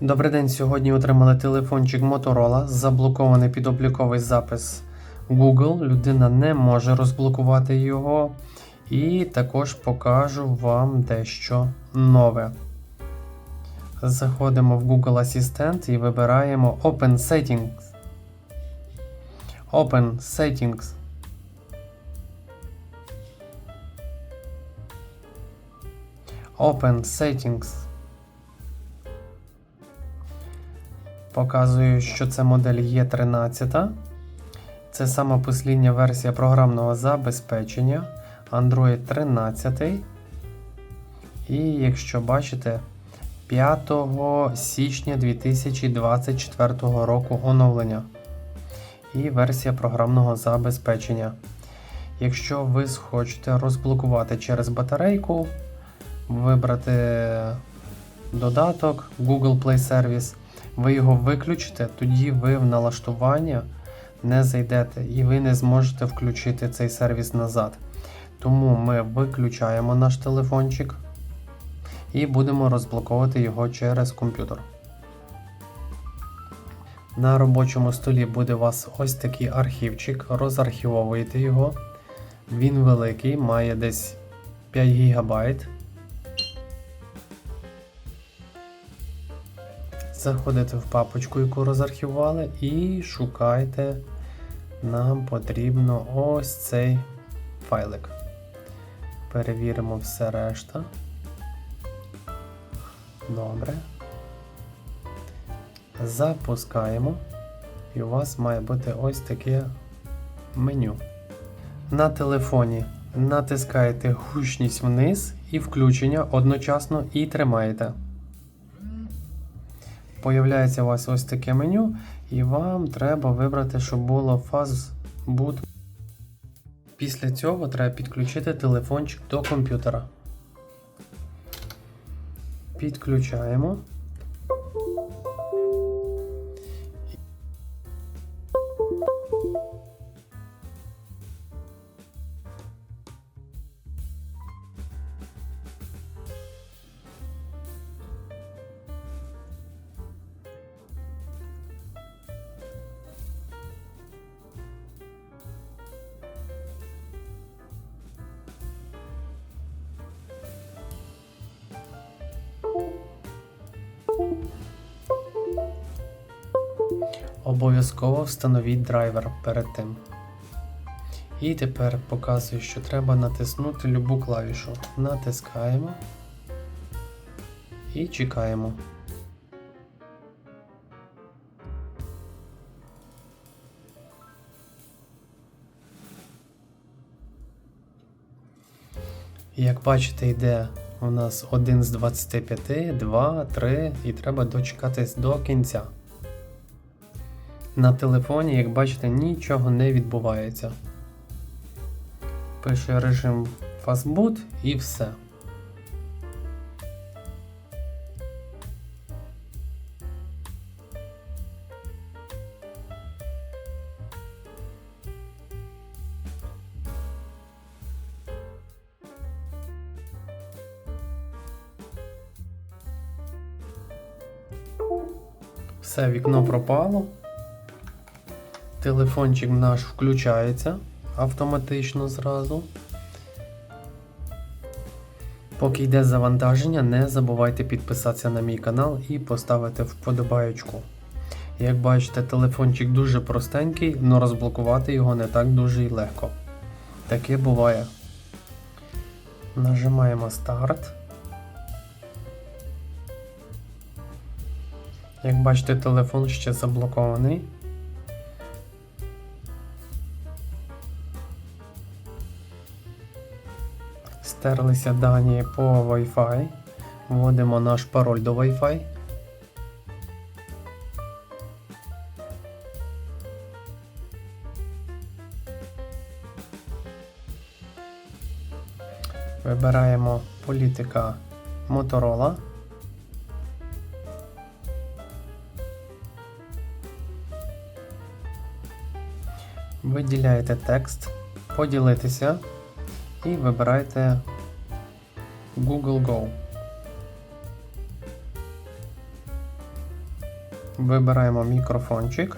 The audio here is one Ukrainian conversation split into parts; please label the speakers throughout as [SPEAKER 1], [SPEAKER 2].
[SPEAKER 1] Добрий день. Сьогодні отримали телефончик Motorola, заблокований підобліковий запис Google. Людина не може розблокувати його. І також покажу вам дещо нове. Заходимо в Google Assistant і вибираємо Open Settings. Open Settings. Open Settings. Показую, що це модель Е13. Це сама послідня версія програмного забезпечення Android 13. І якщо бачите, 5 січня 2024 року оновлення. І версія програмного забезпечення. Якщо ви схочете розблокувати через батарейку, вибрати додаток Google Play Service, ви його виключите, тоді ви в налаштування не зайдете і ви не зможете включити цей сервіс назад. Тому ми виключаємо наш телефончик і будемо розблоковувати його через комп'ютер. На робочому столі буде у вас ось такий архівчик, розархівовуєте його. Він великий, має десь 5 ГБ. Заходите в папочку, яку розархівували, і шукайте. Нам потрібно ось цей файлик. Перевіримо все решта. Добре. Запускаємо. І у вас має бути ось таке меню. На телефоні натискаєте гучність вниз і включення одночасно і тримаєте. Появляється у вас ось таке меню, і вам треба вибрати, щоб було Fastboot. Після цього треба підключити телефончик до комп'ютера. Підключаємо. Обов'язково встановіть драйвер перед тим. І тепер показую, що треба натиснути любу клавішу. Натискаємо і чекаємо. Як бачите, йде у нас 1 з 25, 2, 3 і треба дочекатись до кінця. На телефоні, як бачите, нічого не відбувається. Пише режим Fastboot і все. Все, вікно пропало. Телефончик наш включається автоматично зразу. Поки йде завантаження, не забувайте підписатися на мій канал і поставити вподобаєчку. Як бачите, телефончик дуже простенький, але розблокувати його не так дуже і легко. Таке буває. Нажимаємо старт. Як бачите, телефон ще заблокований. Стерлися дані по Wi-Fi. Вводимо наш пароль до Wi-Fi. Вибираємо політика Motorola. Виділяєте текст, поділитися і вибирайте Google Go. Вибираємо мікрофончик.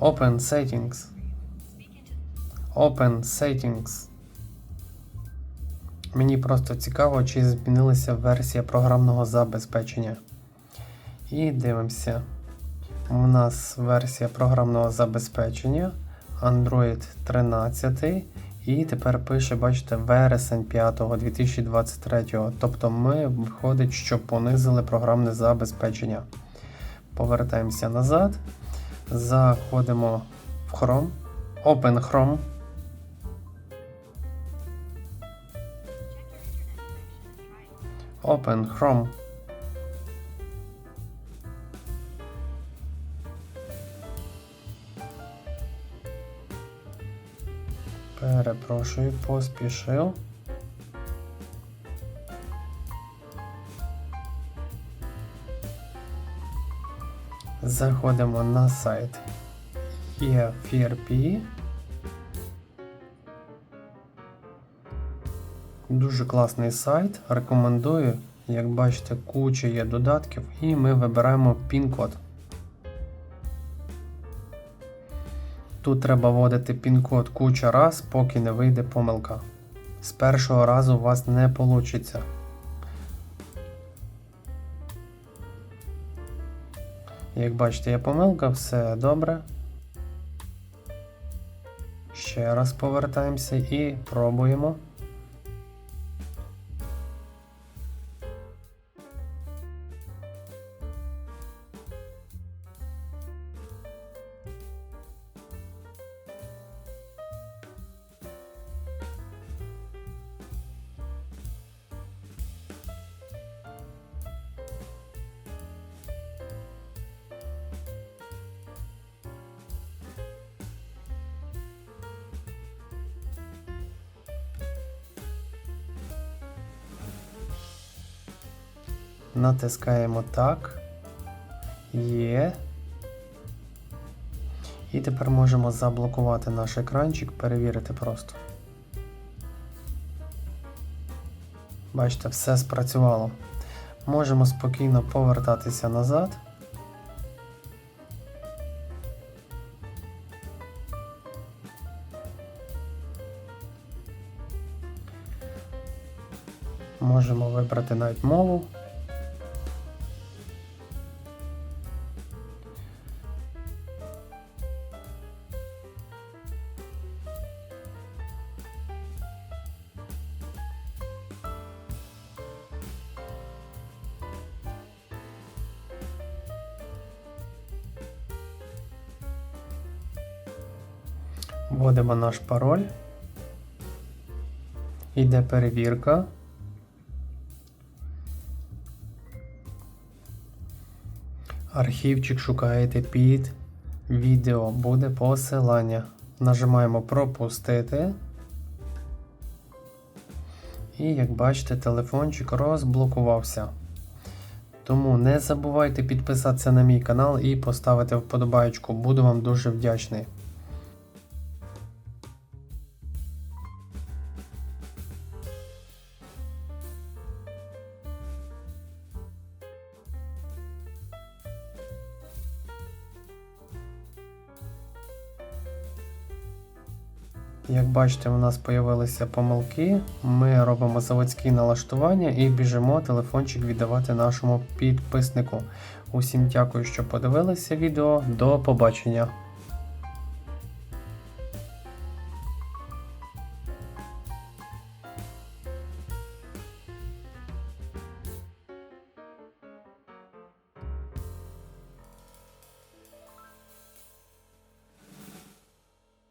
[SPEAKER 1] Open Settings. Open Settings. Мені просто цікаво, чи змінилася версія програмного забезпечення. І дивимося. У нас версія програмного забезпечення Android 13. І тепер пише, бачите, вересень 5 2023. Тобто ми виходить, що понизили програмне забезпечення. Повертаємося назад. Заходимо в Chrome. Open Chrome. Open Chrome. Перепрошую, поспішив. Заходимо на сайт EFRP. Дуже класний сайт. Рекомендую. Як бачите, куча є додатків, і ми вибираємо пін-код. Тут треба вводити пін-код куча раз, поки не вийде помилка. З першого разу у вас не вийде. Як бачите, є помилка, все добре. Ще раз повертаємося і пробуємо. Натискаємо так. Є. І тепер можемо заблокувати наш екранчик, перевірити просто. Бачите, все спрацювало. Можемо спокійно повертатися назад. Можемо вибрати навіть мову. Вводимо наш пароль. Йде перевірка. Архівчик шукаєте під відео, буде посилання. Нажимаємо пропустити. І як бачите, телефончик розблокувався. Тому не забувайте підписатися на мій канал і поставити вподобайку. Буду вам дуже вдячний. Як бачите, у нас з'явилися помилки. Ми робимо заводські налаштування і біжимо телефончик віддавати нашому підписнику. Усім дякую, що подивилися відео. До побачення!